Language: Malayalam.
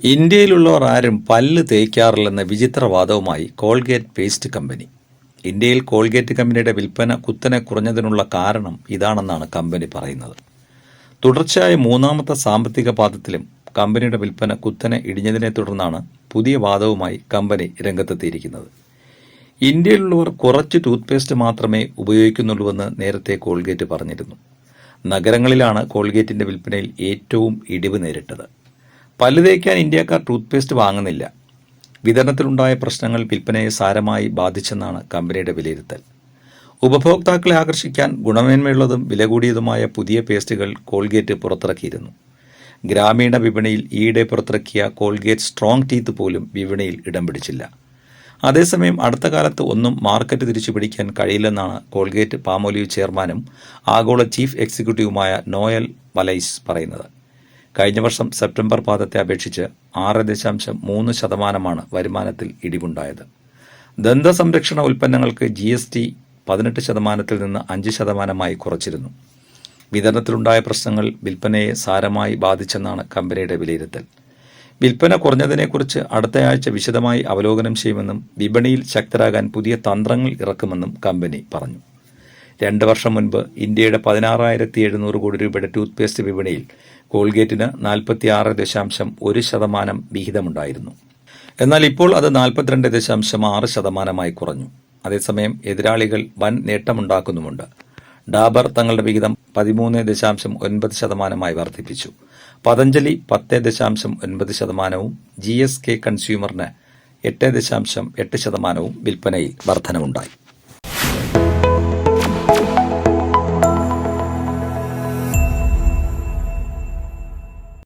ഇന്ത്യയിലുള്ളവർ ആരും പല്ല് തേക്കാറില്ലെന്ന വിചിത്രവാദവുമായി കോൾഗേറ്റ് പേസ്റ്റ് കമ്പനി. ഇന്ത്യയിൽ കോൾഗേറ്റ് കമ്പനിയുടെ വിൽപ്പന കുത്തനെ കുറഞ്ഞതിനുള്ള കാരണം ഇതാണെന്നാണ് കമ്പനി പറയുന്നത്. തുടർച്ചയായ മൂന്നാമത്തെ സാമ്പത്തിക പാദത്തിലും കമ്പനിയുടെ വിൽപ്പന കുത്തനെ ഇടിഞ്ഞതിനെ തുടർന്നാണ് പുതിയ വാദവുമായി കമ്പനി രംഗത്തെത്തിയിരിക്കുന്നത്. ഇന്ത്യയിലുള്ളവർ കുറച്ച് ടൂത്ത് പേസ്റ്റ് മാത്രമേ ഉപയോഗിക്കുന്നുള്ളൂവെന്ന് നേരത്തെ കോൾഗേറ്റ് പറഞ്ഞിരുന്നു. നഗരങ്ങളിലാണ് കോൾഗേറ്റിന്റെ വിൽപ്പനയിൽ ഏറ്റവും ഇടിവ് നേരിട്ടത്. പല്ല് തേക്കാൻ ഇന്ത്യക്കാർ ടൂത്ത്പേസ്റ്റ് വാങ്ങുന്നില്ല. വിതരണത്തിലുണ്ടായ പ്രശ്നങ്ങൾ വിൽപ്പനയെ സാരമായി ബാധിച്ചെന്നാണ് കമ്പനിയുടെ വിലയിരുത്തൽ. ഉപഭോക്താക്കളെ ആകർഷിക്കാൻ ഗുണമേന്മയുള്ളതും വില കൂടിയതുമായ പുതിയ പേസ്റ്റുകൾ കോൾഗേറ്റ് പുറത്തിറക്കിയിരുന്നു. ഗ്രാമീണ വിപണിയിൽ ഈയിടെ പുറത്തിറക്കിയ കോൾഗേറ്റ് സ്ട്രോങ് ടീത്ത് പോലും വിപണിയിൽ ഇടം പിടിച്ചില്ല. അതേസമയം അടുത്ത കാലത്ത് ഒന്നും മാർക്കറ്റ് തിരിച്ചുപിടിക്കാൻ കഴിയില്ലെന്നാണ് കോൾഗേറ്റ് പാമോലിവ് ചെയർമാനും ആഗോള ചീഫ് എക്സിക്യൂട്ടീവുമായ നോയൽ വലൈസ് പറയുന്നത്. കഴിഞ്ഞ വർഷം സെപ്റ്റംബർ പാദത്തെ അപേക്ഷിച്ച് ആറ് ദശാംശം മൂന്ന് ശതമാനമാണ് വരുമാനത്തിൽ ഇടിവുണ്ടായത്. ദന്ത സംരക്ഷണ ഉൽപ്പന്നങ്ങൾക്ക് ജി എസ് ടി പതിനെട്ട് ശതമാനത്തിൽ നിന്ന് അഞ്ച് ശതമാനമായി കുറച്ചിരുന്നു. വിതരണത്തിലുണ്ടായ പ്രശ്നങ്ങൾ വിൽപ്പനയെ സാരമായി ബാധിച്ചെന്നാണ് കമ്പനിയുടെ വിലയിരുത്തൽ. വിൽപ്പന കുറഞ്ഞതിനെക്കുറിച്ച് അടുത്തയാഴ്ച വിശദമായി അവലോകനം ചെയ്യുമെന്നും വിപണിയിൽ ശക്തരാകാൻ പുതിയ തന്ത്രങ്ങൾ ഇറക്കുമെന്നും കമ്പനി പറഞ്ഞു. രണ്ട് വർഷം മുൻപ് ഇന്ത്യയുടെ പതിനാറായിരത്തി എഴുന്നൂറ് കോടി രൂപയുടെ ടൂത്ത് പേസ്റ്റ് വിപണിയിൽ കോൾഗേറ്റിന് നാൽപ്പത്തി ആറ് ദശാംശം ഒരു ശതമാനം വിഹിതമുണ്ടായിരുന്നു. എന്നാൽ ഇപ്പോൾ അത് നാൽപ്പത്തിരണ്ട് ദശാംശം ആറ് ശതമാനമായി കുറഞ്ഞു. അതേസമയം എതിരാളികൾ വൻ നേട്ടമുണ്ടാക്കുന്നുമുണ്ട്. ഡാബർ തങ്ങളുടെ വിഹിതം പതിമൂന്ന് ദശാംശം ഒൻപത് ശതമാനമായി വർദ്ധിപ്പിച്ചു. പതഞ്ജലി പത്ത് ദശാംശം ഒൻപത് ശതമാനവും ജി എസ് കെ കൺസ്യൂമറിന് എട്ട് ദശാംശം എട്ട് ശതമാനവും വിൽപ്പനയിൽ വർധനവുണ്ടായി